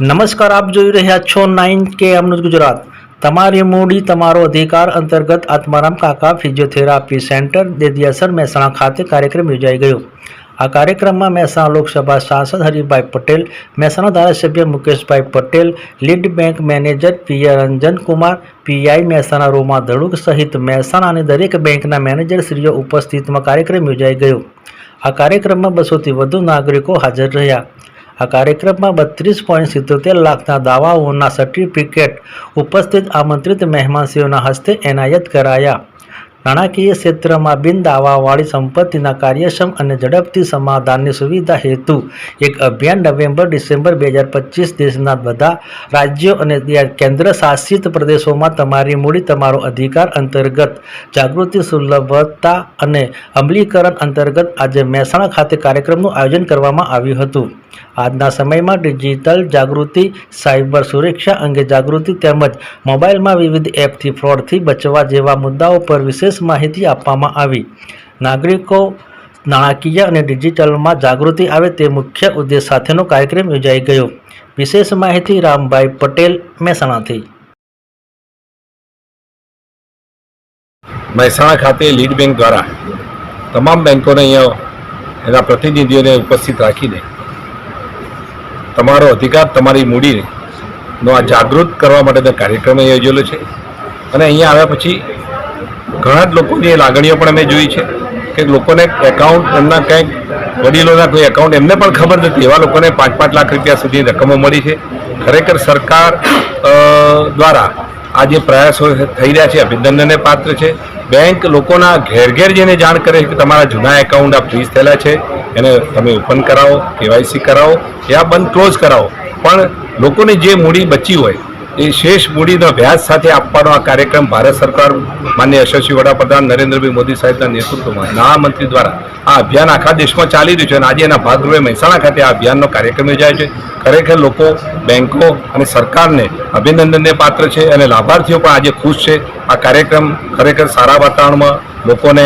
નમસ્કાર, આપ જોઈ રહ્યા છો નાઇન કે અમૃત ગુજરાત. તમારી મૂડી, તમારો અધિકાર અંતર્ગત આત્મારામ કાકા ફિઝિયોથેરાપી સેન્ટર, દેદિયાસર મહેસાણા ખાતે કાર્યક્રમ યોજાઈ ગયો. આ કાર્યક્રમમાં મહેસાણા લોકસભા સાંસદ હરિભાઈ પટેલ, મહેસાણા ધારાસભ્ય Mukeshbhai Patel, lead bank manager PA Ranjan Kumar, PI Mehsana Roma Dhaduk સહિત મહેસાણા અને દરેક બેંકના મેનેજરશ્રીઓ ઉપસ્થિતમાં કાર્યક્રમ યોજાઈ ગયો. આ કાર્યક્રમમાં બસોથી વધુ નાગરિકો હાજર રહ્યા. આ કાર્યક્રમમાં બત્રીસ પોઈન્ટ સિત્તોતેર લાખના દાવાઓના સર્ટિફિકેટ ઉપસ્થિત આમંત્રિત મહેમાનશ્રીઓના હસ્તે એનાયત કરાયા. નાણાકીય ક્ષેત્રમાં બિન દાવાવાળી સંપત્તિના કાર્યક્ષમ અને ઝડપથી સમાધાનની સુવિધા હેતુ. એક અભિયાન નવેમ્બર ડિસેમ્બર બે હજાર પચીસ દેશના બધા રાજ્યો અને કેન્દ્ર શાસિત પ્રદેશોમાં તમારી મૂડી તમારો અધિકાર અંતર્ગત જાગૃતિ, સુલભતા અને અમલીકરણ અંતર્ગત આજે મહેસાણા ખાતે કાર્યક્રમનું આયોજન કરવામાં આવ્યું હતું. આજના સમયમાં ડિજિટલ જાગૃતિ, સાયબર સુરક્ષા અંગે જાગૃતિ તેમજ મોબાઈલમાં વિવિધ એપથી ફ્રોડથી બચવા જેવા મુદ્દાઓ પર વિશેષ માહિતી આપવામાં આવી. નાગરિકો નાણાકીય અને ડિજિટલમાં જાગૃતિ આવે તે મુખ્ય ઉદ્દેશ સાથેનો કાર્યક્રમ યોજાઈ ગયો. વિશેષ માહિતી રામભાઈ પટેલ મહેસાણાથી. મહેસાણા ખાતે લીડ બેંક દ્વારા તમામ બેંકોને અહીંયા એના પ્રતિનિધિઓને ઉપસ્થિત રાખીને તમારો અધિકાર, તમારી મૂડીને નો આ જાગૃત કરવા માટેનો કાર્યક્રમ યોજેલો છે. અને અહીંયા આવ્યા પછી ઘણા જ લોકોની લાગણીઓ પણ અમે જોઈ છે કે લોકોને એકાઉન્ટ એમના કંઈક વડીલોના કોઈ એકાઉન્ટ એમને પણ ખબર નથી. એવા લોકોને પાંચ પાંચ લાખ રૂપિયા સુધી રકમો મળી છે. ખરેખર સરકાર દ્વારા આ જે પ્રયાસો થઈ રહ્યા છે, અભિનંદનને પાત્ર છે. બેંક લોકોના ઘેર ઘેર જઈને જાણ કરે છે કે તમારા જૂના એકાઉન્ટ આ ફ્રીઝ થયેલા છે. એને તમે ઓપન કરાવો કેવાયસી કરાવો યા બંધ ક્લોઝ કરાવો. પણ લોકોની જે મૂડી બચી હોય એ શેષ મૂડીના વ્યાજ સાથે આપવાનો આ કાર્યક્રમ ભારત સરકાર, માન્ય યશસ્વી વડાપ્રધાન નરેન્દ્રભાઈ મોદી સાહેબના નેતૃત્વમાં નાણામંત્રી દ્વારા આ અભિયાન આખા દેશમાં ચાલી રહ્યું છે અને આજે એના ભાગરૂપે મહેસાણા ખાતે આ અભિયાનનો કાર્યક્રમ યોજાય છે. ખરેખર લોકો, બેંકો અને સરકારને અભિનંદનને પાત્ર છે અને લાભાર્થીઓ પણ આજે ખુશ છે. આ કાર્યક્રમ ખરેખર સારા વાતાવરણમાં લોકોને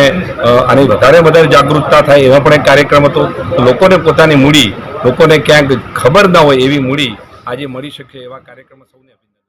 આની વધારે વધારે જાગૃતતા થાય એવા પણ એક કાર્યક્રમ હતો. લોકોને પોતાની મૂડી, લોકોને ક્યાંક ખબર ના હોય એવી મૂડી આજે મળી શકે એવા કાર્યક્રમ સૌને અભિનંદન.